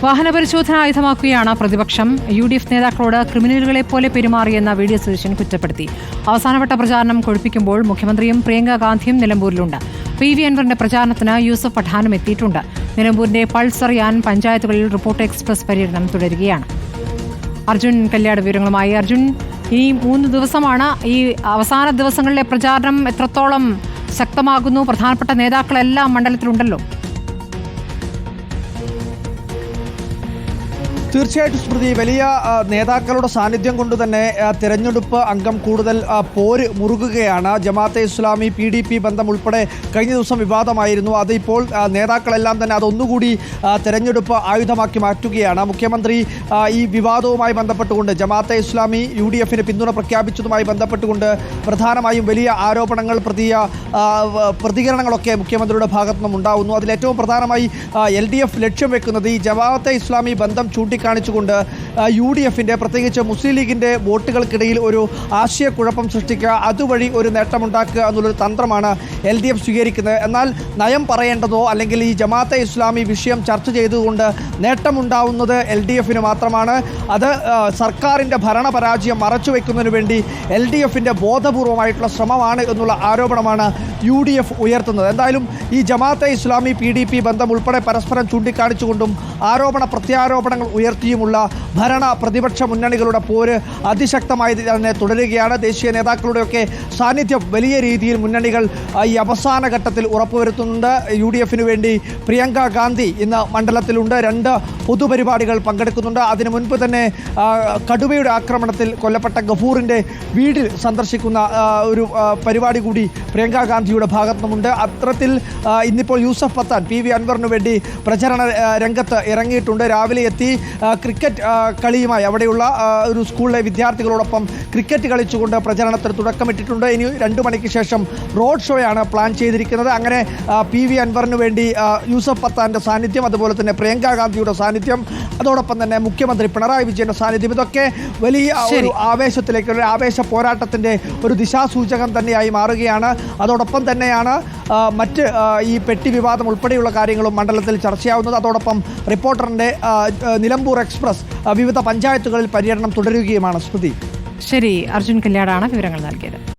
വാഹന പരിശോധന ആയുധമാക്കുകയാണ് പ്രതിപക്ഷം. യു ഡി എഫ് നേതാക്കളോട് ക്രിമിനലുകളെ പോലെ പെരുമാറിയെന്ന വി ഡി സതീശൻ കുറ്റപ്പെടുത്തി. അവസാനവട്ട പ്രചാരണം കൊഴുപ്പിക്കുമ്പോൾ മുഖ്യമന്ത്രിയും പ്രിയങ്ക ഗാന്ധിയും നിലമ്പൂരിലുണ്ട്. പി വി അൻവറിന്റെ പ്രചാരണത്തിന് യൂസഫ് പഠാനും എത്തിയിട്ടുണ്ട്. നിലമ്പൂരിന്റെ പൾസ് അറിയാൻ പഞ്ചായത്തുകളിൽ റിപ്പോർട്ട് എക്സ്പ്രസ് പര്യടനം തുടരുകയാണ്. അർജുൻ കല്യാട് വിവരങ്ങളുമായി. അർജുൻ ഈ മൂന്ന് ദിവസമാണ് ഈ അവസാന ദിവസങ്ങളിലെ പ്രചാരണം എത്രത്തോളം ശക്തമാകുന്നു? പ്രധാനപ്പെട്ട നേതാക്കളെല്ലാം മണ്ഡലത്തിലുണ്ടല്ലോ. തീർച്ചയായിട്ടും സ്മൃതി വലിയ നേതാക്കളുടെ സാന്നിധ്യം കൊണ്ട് തന്നെ തെരഞ്ഞെടുപ്പ് അംഗം കൂടുതൽ പോര് മുറുകുകയാണ്. Jamaat-e Islami P D P ബന്ധം ഉൾപ്പെടെ കഴിഞ്ഞ ദിവസം വിവാദമായിരുന്നു. അത് ഇപ്പോൾ നേതാക്കളെല്ലാം തന്നെ അതൊന്നുകൂടി തിരഞ്ഞെടുപ്പ് ആയുധമാക്കി മാറ്റുകയാണ്. മുഖ്യമന്ത്രി ഈ വിവാദവുമായി ബന്ധപ്പെട്ടുകൊണ്ട് ജമാഅത്തെ ഇസ്ലാമി യു ഡി എഫിന് പിന്തുണ പ്രഖ്യാപിച്ചതുമായി ബന്ധപ്പെട്ടുകൊണ്ട് പ്രധാനമായും വലിയ ആരോപണങ്ങൾ പ്രതിയ പ്രതികരണങ്ങളൊക്കെ മുഖ്യമന്ത്രിയുടെ ഭാഗത്തു നിന്നും ഉണ്ടാകുന്നു അതിലേറ്റവും പ്രധാനമായി എൽ ഡി എഫ് ലക്ഷ്യം വെക്കുന്നത് ഈ ജമാഅത്തെ ഇസ്ലാമി ബന്ധം ചൂണ്ടിക്കാണിച്ചുകൊണ്ട് യു ഡി എഫിന്റെ പ്രത്യേകിച്ച് മുസ്ലിം ലീഗിന്റെ വോട്ടുകൾക്കിടയിൽ ഒരു ആശയക്കുഴപ്പം സൃഷ്ടിക്കുക അതുവഴി ഒരു നേട്ടമുണ്ടാക്കുക എന്നുള്ളൊരു തന്ത്രമാണ് എൽ ഡി എഫ് സ്വീകരിക്കുന്നത്. എന്നാൽ നയം പറയേണ്ടതോ അല്ലെങ്കിൽ ഈ ജമാഅത്തെ ഇസ്ലാമി വിഷയം ചർച്ച ചെയ്തുകൊണ്ട് നേട്ടമുണ്ടാവുന്നത് എൽ ഡി എഫിന് മാത്രമാണ്. അത് സർക്കാരിന്റെ ഭരണപരാജയം മറച്ചു വയ്ക്കുന്നതിന് വേണ്ടി എൽ ഡി എഫിന്റെ ബോധപൂർവമായിട്ടുള്ള ശ്രമമാണ് എന്നുള്ള ആരോപണമാണ് യു ഡി എഫ് ഉയർത്തുന്നത്. എന്തായാലും ഈ Jamaat-e Islami P D P ബന്ധം ഉൾപ്പെടെ പരസ്പരം ചൂണ്ടിക്കാണിച്ചുകൊണ്ടും ആരോപണ പ്രത്യാരോപണങ്ങൾ ഉയർത്തിയുമുള്ള ഭരണ പ്രതിപക്ഷ മുന്നണികളുടെ പോര് അതിശക്തമായി തന്നെ തുടരുകയാണ്. ദേശീയ നേതാക്കളുടെയൊക്കെ സാന്നിധ്യം വലിയ രീതിയിൽ മുന്നണികൾ ഈ അവസാന ഘട്ടത്തിൽ ഉറപ്പുവരുത്തുന്നുണ്ട്. യു ഡി വേണ്ടി പ്രിയങ്ക ഗാന്ധി ഇന്ന് മണ്ഡലത്തിലുണ്ട്. രണ്ട് പൊതുപരിപാടികൾ പങ്കെടുക്കുന്നുണ്ട്. അതിനു മുൻപ് തന്നെ കടുവയുടെ ആക്രമണത്തിൽ കൊല്ലപ്പെട്ട ഗഫൂറിന്റെ വീട് സന്ദർശിക്കുന്ന ഒരു പരിപാടി കൂടി പ്രിയങ്ക ഗാന്ധിയുടെ ഭാഗത്തു നിന്നുണ്ട് അത്തരത്തിൽ ഇന്നിപ്പോൾ യൂസഫ് പത്താൻ പി വി അൻവറിന് വേണ്ടി പ്രചരണ രംഗത്ത് ഇറങ്ങിയിട്ടുണ്ട്. രാവിലെ എത്തി ക്രിക്കറ്റ് കളിയുമായി അവിടെയുള്ള ഒരു സ്കൂളിലെ വിദ്യാർത്ഥികളോടൊപ്പം ക്രിക്കറ്റ് കളിച്ചുകൊണ്ട് പ്രചരണത്തിന് തുടക്കമിട്ടിട്ടുണ്ട്. ഇനി രണ്ടു മണിക്ക് ശേഷം റോഡ് ഷോയാണ് പ്ലാൻ ചെയ്തിരിക്കുന്നത്. അങ്ങനെ പി വി അൻവറിന് വേണ്ടി യൂസഫ് പത്താന്റെ സാന്നിധ്യം അതുപോലെ തന്നെ പ്രിയങ്ക ഗാന്ധിയുടെ സാന്നിധ്യം അതോടൊപ്പം തന്നെ മുഖ്യമന്ത്രി പിണറായി വിജയന്റെ സാന്നിധ്യം. ഇതൊക്കെ വലിയ ഒരു ആവേശത്തിലേക്ക് ഒരു ആവേശ പോരാട്ടത്തിന്റെ ഒരു ദിശാസൂചകം തന്നെയായി മാറുകയാണ്. അതോടൊപ്പം തന്നെയാണ് മറ്റ് ഈ പെട്ടി വിവാദം ഉൾപ്പെടെയുള്ള കാര്യങ്ങളും മണ്ഡലത്തിൽ ചർച്ചയാവുന്നത് അതോടൊപ്പം റിപ്പോർട്ടറിന്റെ ആ, നിലമ്പൂർ എക്സ്പ്രസ് വിവിധ പഞ്ചായത്തുകളിൽ പര്യടനം തുടരുകയുമാണ്. സ്മൃതി. ശരി. അർജുൻ കല്യാടാണ് വിവരങ്ങൾ നൽകിയത്.